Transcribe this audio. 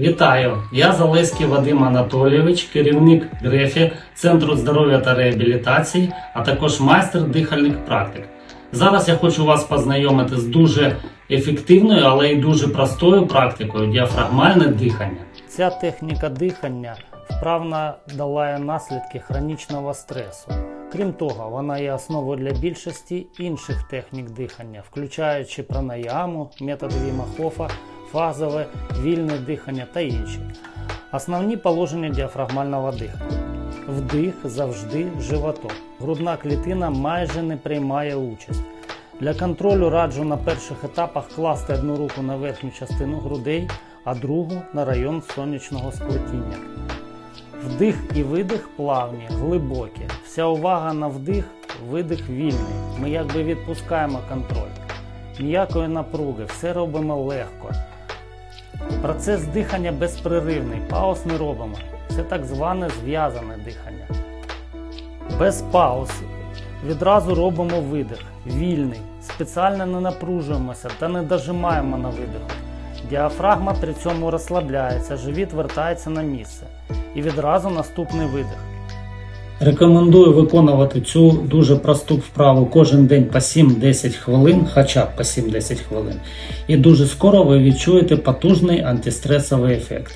Вітаю! Я Залеський Вадим Анатолійович, керівник ГРЕФІ Центру здоров'я та реабілітації, а також майстер дихальних практик. Зараз я хочу вас познайомити з дуже ефективною, але й дуже простою практикою діафрагмальне дихання. Ця техніка дихання вправно долає наслідки хронічного стресу. Крім того, вона є основою для більшості інших технік дихання, включаючи пранаяму, метод Віма Хофа, фазове, вільне дихання та інші. Основні положення діафрагмального дихання. Вдих завжди животом. Грудна клітина майже не приймає участь. Для контролю раджу на перших етапах класти одну руку на верхню частину грудей, а другу на район сонячного сплетіння. Вдих і видих плавні, глибокі. Вся увага на вдих, видих вільний. Ми якби відпускаємо контроль. Ніякої напруги, все робимо легко. Процес дихання безпреривний, пауз не робимо. Це так зване зв'язане дихання. Без пауз. Відразу робимо видих, вільний. Спеціально не напружуємося та не дожимаємо на видиху. Діафрагма при цьому розслабляється, живіт вертається на місце. І відразу наступний видих. Рекомендую виконувати цю дуже просту вправу кожен день по 7-10 хвилин, хоча б по 7-10 хвилин. І дуже скоро ви відчуєте потужний антистресовий ефект.